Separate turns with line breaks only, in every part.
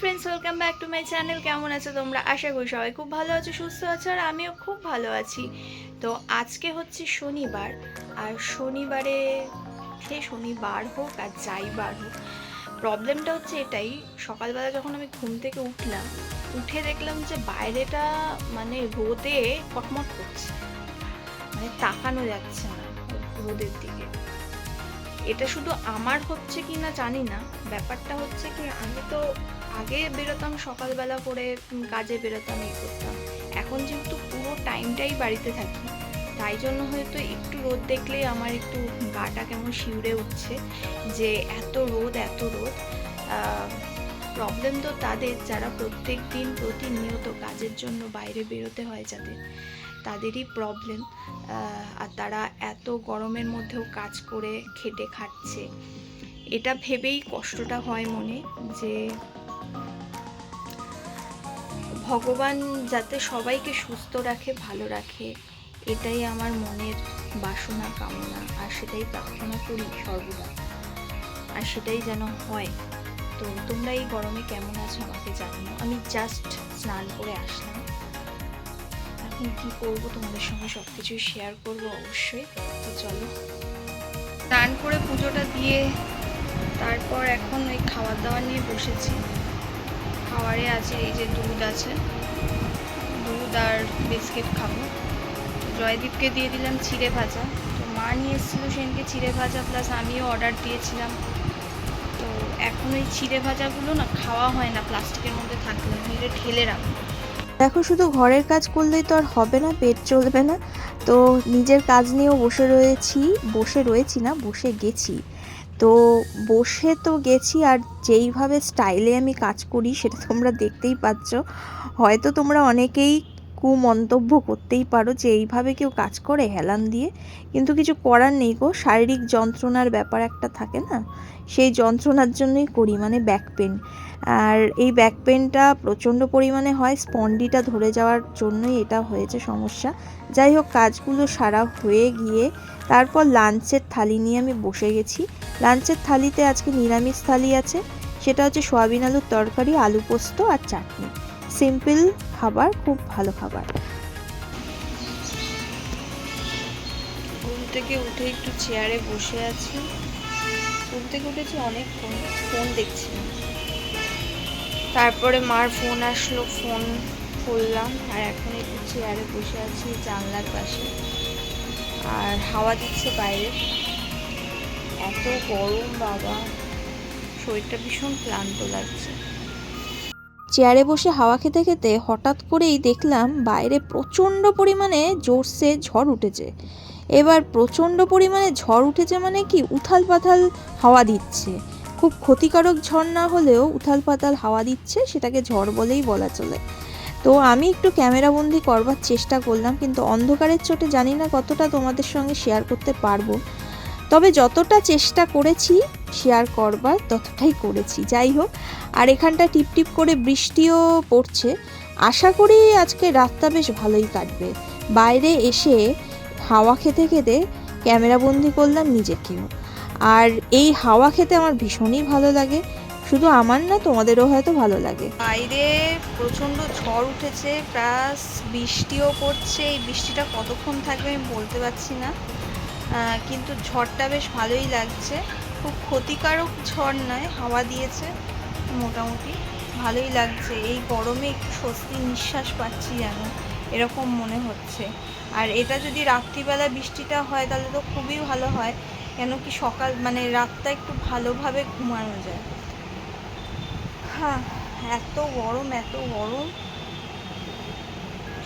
Friends welcome back to my channel কেমন আছো তোমরা? আশা করি সবাই খুব ভালো আছো, সুস্থ আছো, আর আমিও খুব ভালো আছি। তো আজকে হচ্ছে শনিবার, আর শনিবারে সে শনিবার হোক আর যাই বার হোক প্রবলেমটা হচ্ছে এটাই, সকালবেলা যখন আমি ঘুম থেকে উঠলাম, উঠে দেখলাম যে বাইরেটা মানে রোদে কটমট করছে মানে তাকানো যাচ্ছে না রোদের দিকে। এটা শুধু আমার হচ্ছে কি না জানি না, ব্যাপারটা হচ্ছে কি, আমি তো আগে বেরোতাম, সকালবেলা করে কাজে বেরোতাম, এই করতাম। এখন যেহেতু পুরো টাইমটাই বাড়িতে থাকি, তাই জন্য হয়তো একটু রোদ দেখলেই আমার একটু গাটা কেমন শিউরে উঠছে যে এত রোদ এত রোদ। প্রবলেম তো তাদের, যারা প্রত্যেক দিন প্রতিনিয়ত কাজের জন্য বাইরে বেরোতে হয় যাদের, তাদেরই প্রবলেম আর তারা এত গরমের মধ্যেও কাজ করে, খেটে খাচ্ছে এটা ভেবেই কষ্টটা হয় মনে যে ভগবান যাতে সবাইকে সুস্থ রাখে, ভালো রাখে, এটাই আমার মনের বাসনা, কামনা। আর সেটাই প্রার্থনা করি সর্বদা। আর সেটাই যেন হয়। তো তোমরা এই গরমে কেমন আছো আমাকে জানিও। আমি জাস্ট স্নান করে আসলাম। এখন কি করব? তোমাদের সঙ্গে সব কিছুই শেয়ার করব অবশ্যই। তো চলো। স্নান করে পুজোটা দিয়ে তারপর এখন ওই খাবার দাবার নিয়ে বসেছি। খাবারে আছে, এই যে দুধ আছে। দুধ আর বিস্কিট খাব। জয়দীপকে দিয়ে দিলাম চিড়ে ভাজা। তো মা নিয়ে এসেছিল সেদিনকে চিড়ে ভাজা প্লাস আমিও অর্ডার দিয়েছিলাম। তো এখন ওই চিড়ে ভাজাগুলো না খাওয়া হয় না, প্লাস্টিকের মধ্যে থাকলে নিলে ঠেলে রাখব।
দেখো, শুধু ঘরের কাজ করলেই তো আর হবে না, পেট চলবে না। তো নিজের কাজ নিয়েও বসে রয়েছি বসে রয়েছি না, বসে গেছি। তো বসে তো গেছি আর যেইভাবে স্টাইলে আমি কাজ করি সেটা তোমরা দেখতেই পাচ্ছ। হয়তো তোমরা অনেকেই কুমন্তব্য করতেই পারো যে এইভাবে কেউ কাজ করে হেলান দিয়ে। কিন্তু কিছু করার নেই গো, শারীরিক যন্ত্রণার ব্যাপার একটা থাকে না? সেই যন্ত্রণার জন্যই করি মানে ব্যাক পেন আর এই ব্যাক পেনটা প্রচণ্ড পরিমাণে হয় স্পন্ডিটা ধরে যাওয়ার জন্যই এটা হয়েছে সমস্যা। যাই হোক, কাজগুলো সারা হয়ে গিয়ে তারপর লাঞ্চের থালি নিয়ে আমি বসে গেছি। লাঞ্চের থালিতে আজকে নিরামিষ থালি আছে, সেটা হচ্ছে সোয়াবিন আলুর তরকারি, আলু পোস্ত আর চাটনি। সিম্পল খাবার, খুব ভালো খাবার।
ঘুম থেকে উঠে একটু চেয়ারে বসে আছি। ঘুম থেকে উঠেছি অনেক ফোন ফোন দেখছিলাম তারপরে মার ফোন আসলো, ফোন করলাম আর এখন একটু চেয়ারে বসে আছি জানলার পাশে। আর হাওয়া দিচ্ছে বাইরে। এত গরম, বাবা। শরীরটা ভীষণ ক্লান্ত লাগছে।
চেয়ারে বসে হাওয়া খেতে খেতে হঠাৎ করেই দেখলাম বাইরে প্রচণ্ড পরিমাণে জোরসে ঝড় উঠেছে। এবার প্রচণ্ড পরিমাণে ঝড় উঠেছে মানে কি উথাল পাথাল হাওয়া দিচ্ছে। খুব ক্ষতিকারক ঝড় না হলেও উথাল পাতাল হাওয়া দিচ্ছে সেটাকে ঝড় বলেই বলা চলে। তো আমি একটু ক্যামেরাবন্দি করবার চেষ্টা করলাম, কিন্তু অন্ধকারের চোটে জানি না কতটা তোমাদের সঙ্গে শেয়ার করতে পারব। তবে যতটা চেষ্টা করেছি শেয়ার করবার, ততটাই করেছি। যাই হোক, আর এখানটা টিপ টিপ করে বৃষ্টিও পড়ছে। আশা করি আজকে রাতটা বেশ ভালোই কাটবে। বাইরে এসে হাওয়া খেতে খেতে ক্যামেরাবন্দি করলাম নিজেকেও। আর এই হাওয়া খেতে আমার ভীষণই ভালো লাগে। শুধু আমার না, তোমাদেরও হয়তো ভালো লাগে।
বাইরে প্রচণ্ড ঝড় উঠেছে, প্লাস বৃষ্টিও পড়ছে। এই বৃষ্টিটা কতক্ষণ থাকবে আমি বলতে পারছি না। কিন্তু ঝড়টা বেশ ভালোই লাগছে। খুব ক্ষতিকারক ঝড় নয়, হাওয়া দিয়েছে মোটামুটি। ভালোই লাগছে। এই গরমে একটু স্বস্তি নিঃশ্বাস পাচ্ছি যেন, এরকম মনে হচ্ছে। আর এটা যদি রাত্রিবেলা বৃষ্টিটা হয়, তাহলে তো খুবই ভালো হয়। কেন কি সকাল মানে রাতটা একটু ভালোভাবে ঘুমানো যায়। হ্যাঁ এত গরম এত গরম।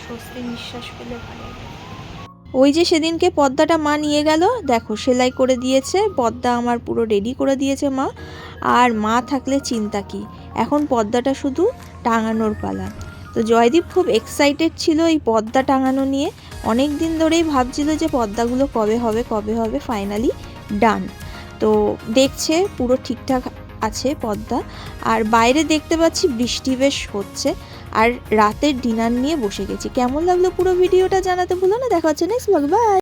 স্বস্তি নিঃশ্বাস পেলে ভালো।
ওই যে সেদিনকে পর্দাটা মা নিয়ে গেল, দেখো সেলাই করে দিয়েছে পর্দা আমার পুরো রেডি করে দিয়েছে মা। আর মা থাকলে চিন্তা কি? এখন পর্দাটা শুধু টাঙানোর পালা। তো জয়দীপ খুব এক্সাইটেড ছিল এই পর্দা টাঙানো নিয়ে। অনেক দিন ধরেই ভাবছিল যে পদ্মাগুলো কবে হবে কবে হবে ফাইনালি ডান তো দেখছে পুরো ঠিকঠাক আছে পদ্মা। আর বাইরে দেখতে পাচ্ছি বৃষ্টি বেশ হচ্ছে। আর রাতের ডিনার নিয়ে বসে গেছি। কেমন লাগল পুরো ভিডিওটা জানাতে ভুলো না। দেখা হচ্ছে নেক্সট ব্লগ বাই